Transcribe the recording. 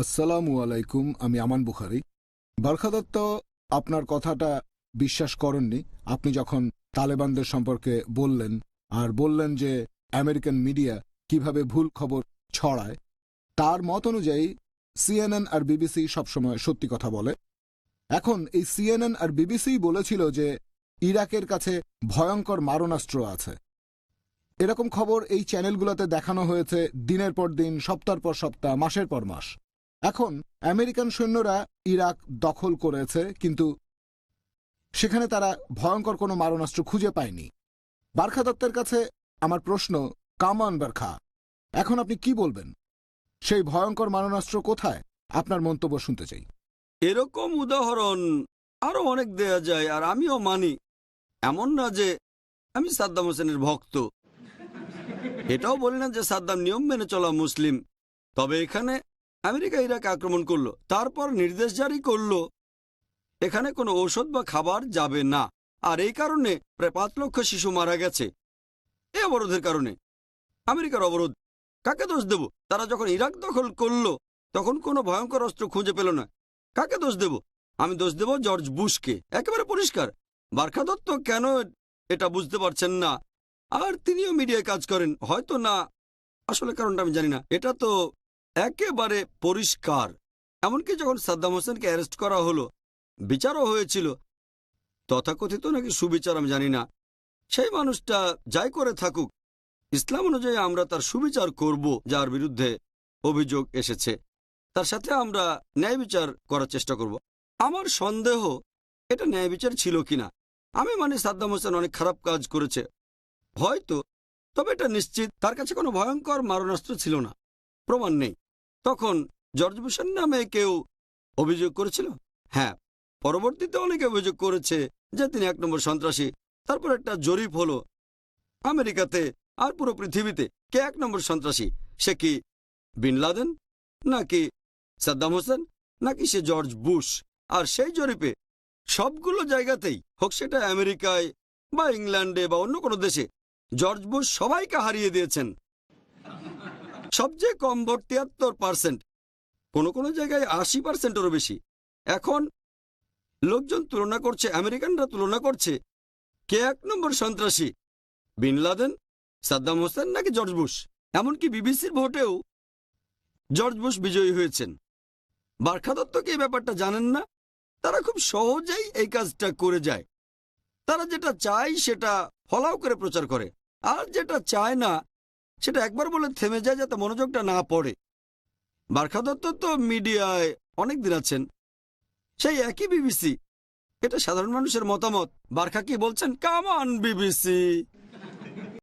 আসসালামু আলাইকুম, আমি আমান বুখারি। বারখা দত্ত আপনার কথাটা বিশ্বাস করেননি। আপনি যখন তালেবানদের সম্পর্কে বললেন, আর বললেন যে আমেরিকান মিডিয়া কীভাবে ভুল খবর ছড়ায়, তার মত অনুযায়ী সিএনএন আর বিবিসি সবসময় সত্যি কথা বলে। এখন এই সিএনএন আর বিবিসি বলেছিল যে ইরাকের কাছে ভয়ঙ্কর মারণাস্ত্র আছে। এরকম খবর এই চ্যানেলগুলোতে দেখানো হয়েছে দিনের পর দিন, সপ্তাহ পর সপ্তাহ, মাসের পর মাস। এখন আমেরিকান সৈন্যরা ইরাক দখল করেছে, কিন্তু সেখানে তারা ভয়ঙ্কর কোনো মারণাস্ত্র খুঁজে পায়নি। বারখা দত্তের কাছে আমার প্রশ্ন, কামান বারখা, এখন আপনি কি বলবেন? সেই ভয়ঙ্কর মারণাস্ত্র কোথায়? আপনার মন্তব্য শুনতে চাই। এরকম উদাহরণ আরও অনেক দেয়া যায়, আর আমিও মানি। এমন না যে আমি সাদ্দাম হোসেনের ভক্ত। এটাও বলি না যে সাদ্দাম নিয়ম মেনে চলা মুসলিম। তবে এখানে আমেরিকা ইরাক আক্রমণ করল, তারপর নির্দেশ জারি করল, এখানে কোনো ঔষধ বা খাবার যাবে না। আর এই কারণে প্রায় পাঁচ লক্ষ শিশু মারা গেছে। এই অবরোধের কারণে। আমেরিকার অবরোধ। কাকে দোষ দেব? তারা যখন ইরাক দখল করল, তখন কোনো ভয়ঙ্কর অস্ত্র খুঁজে পেল না। কাকে দোষ দেব? আমি দোষ দেব জর্জ বুশকে। একেবারে পরিষ্কার। বার্খা দত্ত কেন এটা বুঝতে পারছেন না? আর তিনিও মিডিয়ায় কাজ করেন। হয়তো না। আসলে কারণটা আমি জানি না। এটা তো একেবারে পরিষ্কার। এমনকি যখন সাদ্দাম হোসেনকে অ্যারেস্ট করা হলো, বিচারও হয়েছিল। তথাকথিত নাকি সুবিচার আমি জানি না। সেই মানুষটা যাই করে থাকুক, ইসলাম অনুযায়ী আমরা তার সুবিচার করব, যার বিরুদ্ধে অভিযোগ এসেছে। তার সাথে আমরা ন্যায় বিচার করার চেষ্টা করব। আমার সন্দেহ, এটা ন্যায় বিচার ছিল কিনা? আমি মানে সাদ্দাম হোসেন অনেক খারাপ কাজ করেছে। হয়তো, তবে এটা নিশ্চিত, তার কাছে কোনো ভয়ঙ্কর মারণাস্ত্র ছিল না। প্রমাণ নেই। তখন জর্জ নামে কেউ অভিযোগ করেছিল? হ্যাঁ পরবর্তীতে অনেকে অভিযোগ করেছে যে তিনি এক নম্বর সন্ত্রাসী। তারপর একটা জরিপ হলো আমেরিকাতে আর পুরো পৃথিবীতে কে এক নম্বর সন্ত্রাসী? সে কি বিন লাদেন? নাকি সাদ্দাম হোসেন? নাকি সে জর্জ বুশ? আর সেই জরিপে সবগুলো জায়গাতেই, হোক সেটা আমেরিকায় বা ইংল্যান্ডে বা অন্য কোনো দেশে, জর্জ বুশ সবাইকে হারিয়ে দিয়েছেন। সবচেয়ে কম ভোট তিয়াত্তর পার্সেন্ট কোনো কোনো জায়গায় আশি পার্সেন্টেরও বেশি। এখন লোকজন তুলনা করছে, আমেরিকানরা তুলনা করছে, কে এক নম্বর সন্ত্রাসী? বিন লাদেন, সাদ্দাম হোসেন নাকি জর্জ বুশ? এমনকি বিবিসির ভোটেও জর্জ বুশ বিজয়ী হয়েছেন। বার্খা দত্ত কি ব্যাপারটা জানেন না? তারা খুব সহজেই এই কাজটা করে যায়। তারা যেটা চায় সেটা ফলাও করে প্রচার করে। আর যেটা চায় না সেটা একবার বলে থেমে যায় যাতে মনোযোগটা না পড়ে। বার্খা দত্ত তো মিডিয়ায় অনেক দিন আছেন। সেই একই বিবিসি। এটা সাধারণ মানুষের মতামত। বার্খা কি বলছেন? কামান বিবিসি!